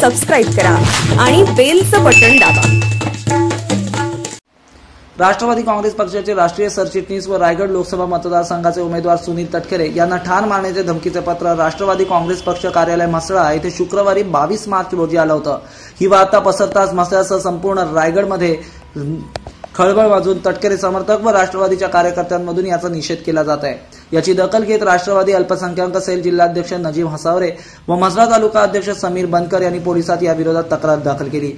Subscribe करा आणि बेलचं बटन दाबा. राष्ट्रवादी काँग्रेस पक्षाचे राष्ट्रीय सरचिटणीस व रायगड लोकसभा मतदारसंघाचे उमेदवार सुनील तटकरे यांना ठार मारण्याचे धमकीचे पत्र राष्ट्रवादी काँग्रेस पक्ष कार्यालय म्हसळा येथे शुक्रवारी बावीस मार्च रोजी आलं होतं. ही वार्ता पसरताच म्हसळासह संपूर्ण रायगडमध्ये खळबळ वाजून तटकरे समर्थक व राष्ट्रवादीच्या कार्यकर्त्यांमधून याचा निषेध केला जात आहे. याची दखल घेत राष्ट्रवादी अल्पसंख्याक सेल जिल्हाध्यक्ष नजीब हसावरे व म्हसळा तालुका अध्यक्ष समीर बनकर यांनी पोलिसात या विरोधात तक्रार दाखल केली.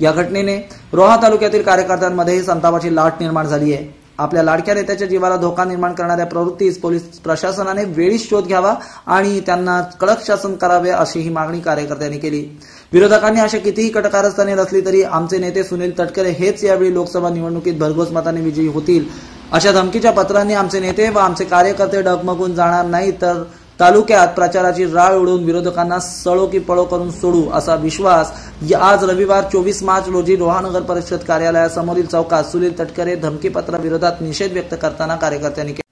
या घटनेने रोहा तालुक्यातील कार्यकर्त्यांमध्येही संतापाची लाट निर्माण झाली आहे. आपल्या लाडक्या नेत्याच्या जीवाला धोका निर्माण करणाऱ्या प्रवृत्तीस पोलीस प्रशासनाने वेळीच शोध घ्यावा आणि त्यांना कडक शासन करावे अशी ही मागणी कार्यकर्त्यांनी केली. विरोधकांनी अशा कितीही कटकारस्थाने रचली तरी आमचे नेते सुनील तटकरे हेच यावेळी लोकसभा निवडणुकीत भरघोस मताने विजयी होतील. अशा धमकीच्या पत्रांनी आमचे नेते व आमचे कार्यकर्ते डगमगून जाणार नाही तर तालुक्यात प्रचाराची राळ उडवून विरोधकांना सळो की पळो करून सोडू असा विश्वास आज रविवार चोवीस मार्च रोजी रोहानगर परिषद कार्यालयासमोरील चौकात सुनील तटकरे धमकीपत्राविरोधात निषेध व्यक्त करताना कार्यकर्त्यांनी केला.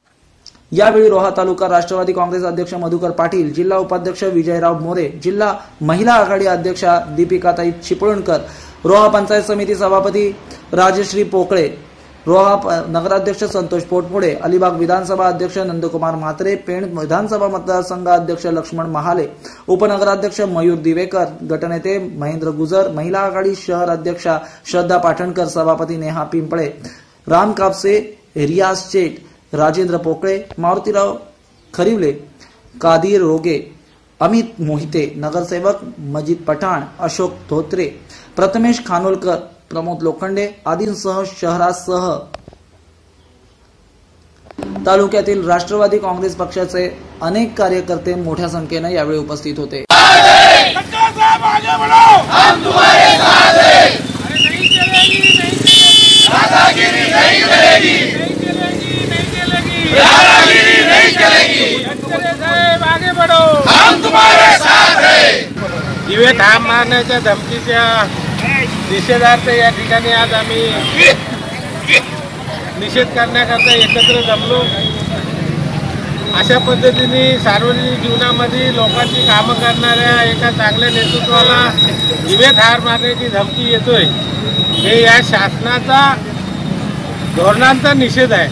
यावेळी रोहा तालुका राष्ट्रवादी काँग्रेस अध्यक्ष मधुकर पाटील जिल्हा उपाध्यक्ष विजयराव मोरे जिल्हा महिला आघाडी अध्यक्षा दीपिकाताई चिपळूणकर रोहा पंचायत समिती सभापती राजश्री पोकळे रोहा नगराध्यक्ष संतोष पोटपुडे अलिबाग विधानसभा अध्यक्ष नंदकुमार म्हात्रे पेण विधानसभा मतदारसंघ अध्यक्ष लक्ष्मण महाले उपनगराध्यक्ष मयूर दिवेकर गटनेते महेंद्र गुजर महिला आघाडी शहर अध्यक्षा श्रद्धा पाटणकर सभापती नेहा पिंपळे राम कापसे रियाज शेठ राजेंद्र पोकळे मारुतीराव खरिवले कादीर रोगे अमित मोहिते नगरसेवक मजिद पठाण अशोक धोत्रे प्रथमेश खानोलकर प्रमोद लोखंडे आदींसह शहरासह. तालुक्यातील राष्ट्रवादी काँग्रेस पक्षाचे अनेक कार्यकर्ते मोठ्या संख्येने यावेळी उपस्थित होते. सरकार साहब आगे बढ़ो हम तुम्हारे साथ हैं अरे नहीं चलेगी नहीं चलेगी दादागिरी नहीं चलेगी नहीं चलेगी नहीं चलेगी दादागिरी नहीं चलेगी सरकार साहेब आगे बढ़ो. हम तुम्हारे साथ हैं दिवे ठाम मारण्याच्या धमकीच्या निषेधार्थ या ठिकाणी आज आम्ही निषेध करण्याकरता एकत्र जमलो. अशा पद्धतीने सार्वजनिक जीवनामध्ये लोकांची कामं करणाऱ्या एका चांगल्या नेतृत्वाला दिवेत हार मारण्याची धमकी येतोय. हे या शासनाचा धोरणांचा निषेध आहे.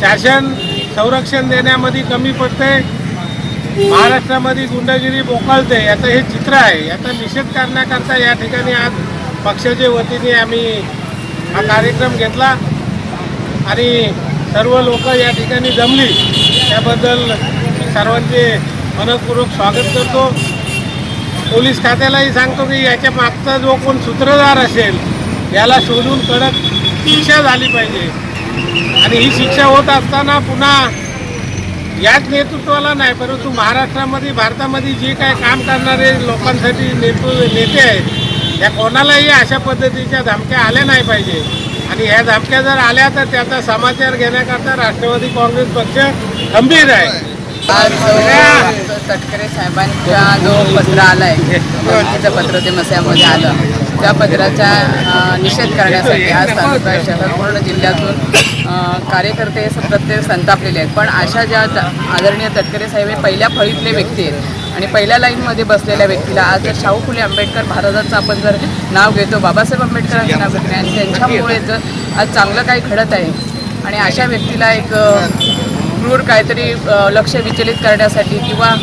शासन संरक्षण देण्यामध्ये कमी पडते महाराष्ट्रामध्ये गुंडगिरी बोकाळते याचं हे चित्र आहे. याचा निषेध करण्याकरता या ठिकाणी आज पक्षाच्या वतीने आम्ही हा कार्यक्रम घेतला आणि सर्व लोक या ठिकाणी जमली. त्याबद्दल सर्वांचे मनपूर्वक स्वागत करतो. पोलीस खात्यालाही सांगतो की याच्या मागचा जो कोण सूत्रधार असेल याला शोधून कडक शिक्षा झाली पाहिजे. आणि ही शिक्षा होत असताना पुन्हा याच नेतृत्वाला नाही परंतु महाराष्ट्रामध्ये भारतामध्ये जे काय काम करणारे लोकांसाठी नेतृ नेते आहेत या कोणालाही अशा पद्धतीच्या धमक्या आल्या नाही पाहिजे. आणि ह्या धमक्या जर आल्या तर त्याचा समाचार घेण्याकरता राष्ट्रवादी काँग्रेस पक्ष खंबीर आहे. आज जो तटकरे साहेबांचा जो पत्र आलाय पत्र ते मस्यामध्ये आलं. त्या पदराचा निषेध करण्यासाठी आज तालुका शहर पूर्ण जिल्ह्यातून कार्यकर्ते प्रत्येक संतापलेले आहेत. पण अशा ज्या त- आदरणीय तटकरे साहेब हे पहिल्या फळीतले व्यक्ती आहेत. आणि पहिल्या लाईनमध्ये बसलेल्या व्यक्तीला आज जर शाहू फुले आंबेडकर भारताचं आपण जर नाव घेतो बाबासाहेब आंबेडकरांचं नाव घेतो आणि त्यांच्यामुळे जर आज चांगलं काही घडत आहे. आणि अशा व्यक्तीला एक क्रूर काहीतरी लक्ष विचलित करण्यासाठी किंवा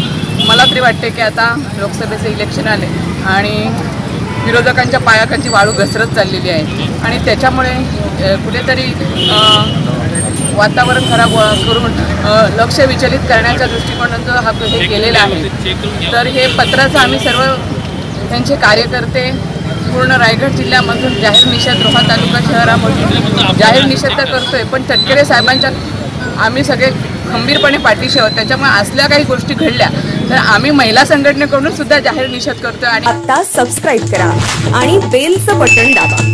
मला तरी वाटते की आता लोकसभेचे इलेक्शन आले आणि विरोधकांच्या पायाखालची वाळू घसरत चाललेली आहे. आणि त्याच्यामुळे कुठेतरी वातावरण खराब करून लक्ष विचलित करण्याच्या दृष्टिकोनातून हा हे केलेला आहे. तर हे पत्राचं आम्ही सर्व त्यांचे कार्यकर्ते पूर्ण रायगड जिल्ह्यामधून जाहीर निषेध रोहा तालुका शहरामधून जाहीर निषेध तर करतोय पण तटकरे साहेबांच्या आम्ही सगळे खंबीरपणे पाठीशी आहोत त्याच्यामुळे असल्या काही गोष्टी घडल्या तर आम्ही महिला संघटनेकडून सुद्धा जाहीर निषेध करतो आणि आता सबस्क्राईब करा आणि बेलचं बटन दाबा